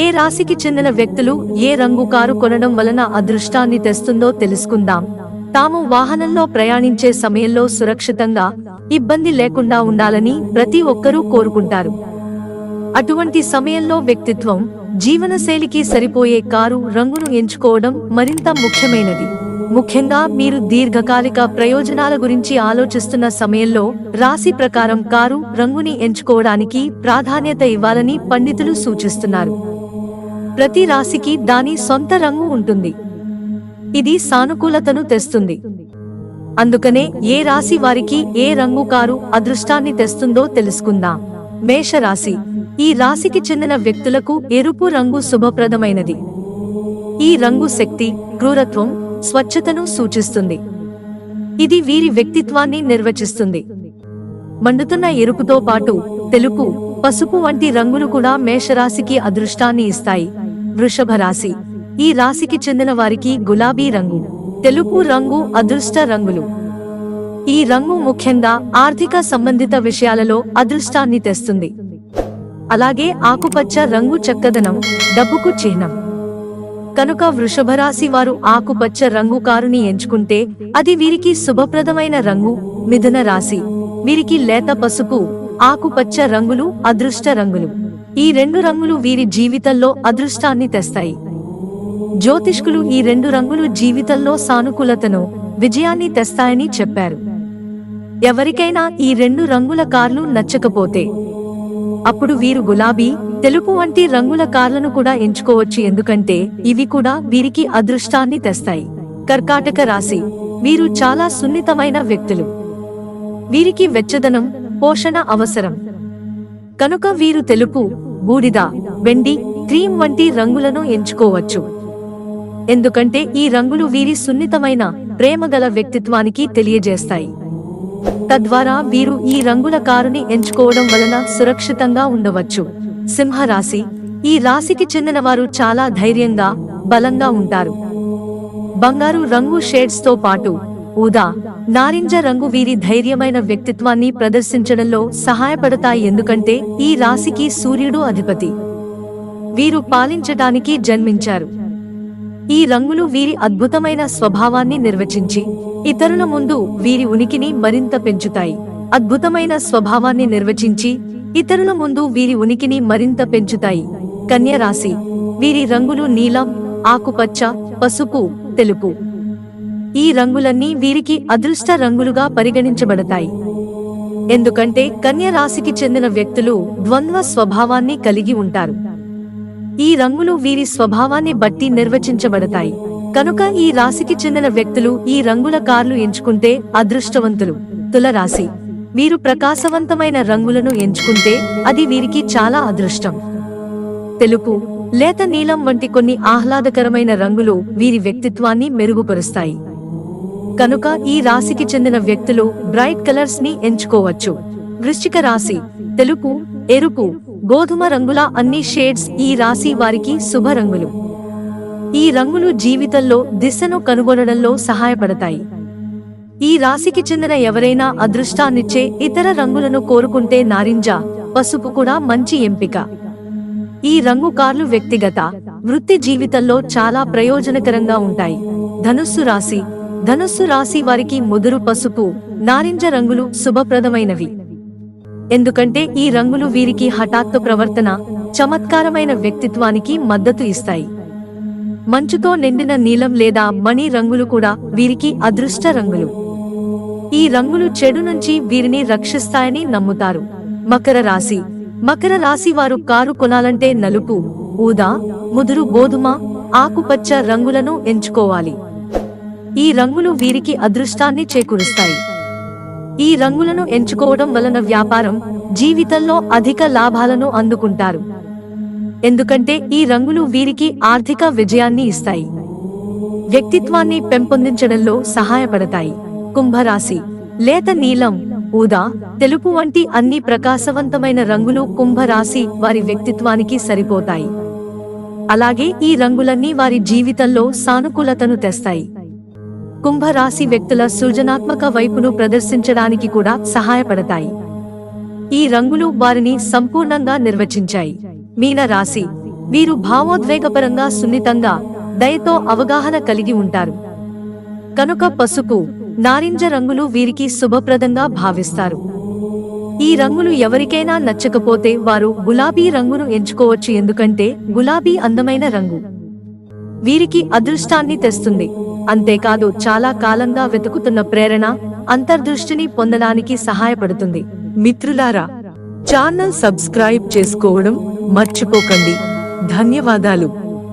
ఏ రాశికి చెందిన వ్యక్తులు ఏ రంగు కారు కొనడం వలన అదృష్టాన్ని తెస్తుందో తెలుసుకుందాం. తాము వాహనంలో ప్రయాణించే సమయంలో సురక్షితంగా ఇబ్బంది లేకుండా ఉండాలని ప్రతి ఒక్కరూ కోరుకుంటారు. అటువంటి సమయంలో వ్యక్తిత్వం జీవనశైలికి సరిపోయే కారు రంగును ఎంచుకోవడం మరింత ముఖ్యమైనది. ముఖ్యంగా మీరు దీర్ఘకాలిక ప్రయోజనాల గురించి ఆలోచిస్తున్న సమయంలో రాశి ప్రకారం కారు రంగుని ఎంచుకోవడానికి ప్రాధాన్యత ఇవ్వాలని పండితులు సూచిస్తున్నారు. ప్రతి రాశికి దాని సొంత రంగు ఉంటుంది. ఇది సానుకూలతను తెస్తుంది. అందుకనే ఏ రాశి వారికి ఏ రంగు కారు అదృష్టాన్ని తెస్తుందో తెలుసుకుందాం. మేషరాశి. ఈ రాశికి చెందిన వ్యక్తులకు ఎరుపు రంగు శుభప్రదమైనది. ఈ రంగు శక్తి క్రూరత్వం స్వచ్ఛతను సూచిస్తుంది. ఇది వీరి వ్యక్తిత్వాన్ని నిర్వచిస్తుంది. మండుతున్న ఎరుపుతో పాటు తెలుపు పసుపు వంటి రంగులు కూడా మేషరాశికి అదృష్టాన్ని ఇస్తాయి. వృషభ రాశి ఈ రాశికి చెందిన వారికి గులాబీ రంగు తెలుపు రంగు అదృష్ట రంగులు. ఈ రంగు ముఖ్యంగా ఆర్థిక సంబంధిత విషయాలలో అదృష్టాన్ని తెస్తుంది. అలాగే ఆకుపచ్చ రంగు చక్కదనం డబ్బుకు చిహ్నం. కనుక వృషభరాశి వారు ఆకుపచ్చ రంగు కారుని ఎంచుకుంటే అది వీరికి శుభప్రదమైన రంగు మిథున రాశి. వీరికి లేత పసుపు ఆకుపచ్చ రంగులు అదృష్ట రంగులు. ఈ రెండు రంగులు వీరి జీవితంలో అదృష్టాన్ని తెస్తాయి. జ్యోతిష్కులు ఈ రెండు రంగులు జీవితంలో సానుకూలతను విజయాన్ని తెస్తాయని చెప్పారు. ఎవరికైనా ఈ రెండు రంగుల కార్లు నచ్చకపోతే అప్పుడు వీరు గులాబీ తెలుపు వంటి రంగుల కార్లను కూడా ఎంచుకోవచ్చు ఎందుకంటే ఇవి కూడా వీరికి అదృష్టాన్ని తెస్తాయి. కర్కాటక రాశి వీరు చాలా సున్నితమైన వ్యక్తులు. వీరికి వెచ్చదనం పోషణ అవసరం. కనుక వీరు తెలుపు బూడిద వెండి క్రీమ్ వంటి రంగులను ఎంచుకోవచ్చు. ఎందుకంటే ఈ రంగులు వీరి సున్నితమైన ప్రేమగల వ్యక్తిత్వానికి తెలియజేస్తాయి. తద్వారా వీరు ఈ రంగుల కారుని ఎంచుకోవడం వలన సురక్షితంగా ఉండవచ్చు. సింహరాశి ఈ రాశికి చెందిన వారు చాలా ధైర్యంగా బలంగా ఉంటారు. బంగారు రంగు షేడ్స్తో పాటు ఊదా నారింజ రంగు వీరి ధైర్యమైన వ్యక్తిత్వాన్ని ప్రదర్శించడంలో సహాయపడతాయి ఎందుకంటే ఈ రాశికి సూర్యుడు అధిపతి. వీరు పాలించటానికి జన్మించారు. ఈ రంగులు వీరి అద్భుతమైన స్వభావాన్ని నిర్వచించి ఇతరుల ముందు వీరి ఉనికిని మరింత పెంచుతాయి. అద్భుతమైన స్వభావాన్ని నిర్వచించి ఇతరుల ముందు వీరి ఉనికిని మరింత పెంచుతాయి. కన్య రాశి వీరి రంగులు నీలం ఆకుపచ్చ పసుపు తెలుపు. ఈ రంగులన్నీ వీరికి అదృష్ట రంగులుగా పరిగణించబడతాయి. ఎందుకంటే కన్య రాశికి చెందిన వ్యక్తులు ద్వంద్వ స్వభావాన్ని కలిగి ఉంటారు. ఈ రంగులు వీరి స్వభావాన్ని బట్టి నిర్వచించబడతాయి. కనుక ఈ రాశికి చెందిన వ్యక్తులు ఈ రంగుల కార్లు ఎంచుకుంటే అదృష్టవంతులు. తులరాశి వీరు ప్రకాశవంతమైన రంగులను ఎంచుకుంటే అది వీరికి చాలా అదృష్టం. తెలుపు లేత నీలం వంటి కొన్ని ఆహ్లాదకరమైన రంగులు వీరి వ్యక్తిత్వాన్ని మెరుగుపరుస్తాయి. కనుక ఈ రాశికి చెందిన వ్యక్తులు బ్రైట్ కలర్స్ని ఎంచుకోవచ్చు. వృశ్చిక రాశి తెలుపు ఎరుపు గోధుమ రంగుల అన్ని షేడ్స్ ఈ రాశి వారికి శుభ రంగులు. ఈ రంగులు జీవితంలో దిశను కనుగొనడంలో సహాయపడతాయి. ఈ రాశికి చెందిన ఎవరైనా అదృష్టాన్నిచ్చే ఇతర రంగులను కోరుకుంటే నారింజ పసుపు కూడా మంచి ఎంపిక. ఈ రంగు కార్లు వ్యక్తిగత వృత్తి జీవితంలో చాలా ప్రయోజనకరంగా ఉంటాయి. ధనుస్సు రాశి ధనుస్సు రాశి వారికి ముదురు పసుపు నారింజ రంగులు శుభప్రదమైనవి. ఎందుకంటే ఈ రంగులు వీరికి హఠాత్తు ప్రవర్తన చమత్కారమైన వ్యక్తిత్వానికి మద్దతు ఇస్తాయి. మంచుతో నిండిన నీలం లేదా మణి రంగులు కూడా వీరికి అదృష్ట రంగులు. ఈ రంగులు చెడు నుంచి వీరిని రక్షిస్తాయని నమ్ముతారు. మకర రాశి. మకర రాశి వారు కారు కొనాలంటే నలుపు ఊదా ముదురు గోధుమ ఆకుపచ్చ రంగులను ఎంచుకోవాలి. ఈ రంగులు వీరికి అదృష్టాన్ని చేకూరుస్తాయి. ఈ రంగులను ఎంచుకోవడం వలన వ్యాపారం జీవితంలో అధిక లాభాలను అందుకుంటారు. ఎందుకంటే ఈ రంగులు వీరికి ఆర్థిక విజయాన్ని ఇస్తాయి. వ్యక్తిత్వాన్ని పెంపొందించడంలో సహాయపడతాయి. కుంభరాశి లేత నీలం ఊదా తెలుపు వంటి అన్ని ప్రకాశవంతమైన రంగులు కుంభరాశి వారి వ్యక్తిత్వానికి సరిపోతాయి. అలాగే ఈ రంగులన్నీ వారి జీవితంలో సానుకూలతను తెస్తాయి. కుంభరాశి వ్యక్తుల సృజనాత్మక వైపును ప్రదర్శించడానికి కూడా సహాయపడతాయి. ఈ రంగులు వారిని సంపూర్ణంగా నిర్వచించాయి. మీన రాశి వీరు భావోద్వేగపరంగా సున్నితంగా దయతో అవగాహన కలిగి ఉంటారు. కనుక పసుపు నారింజ రంగులు వీరికి శుభప్రదంగా భావిస్తారు. ఈ రంగులు ఎవరికైనా నచ్చకపోతే వారు గులాబీ రంగును ఎంచుకోవచ్చు ఎందుకంటే గులాబీ అందమైన రంగు. వీరికి అదృష్టాన్ని తెస్తుంది. అంతేకాదు చాలా కాలంగా వెతుకుతున్న ప్రేరణ అంతర్దృష్టిని పొందడానికి సహాయపడుతుంది. మిత్రులారా ఛానల్ సబ్స్క్రైబ్ చేసుకోవడం మర్చిపోకండి. ధన్యవాదాలు.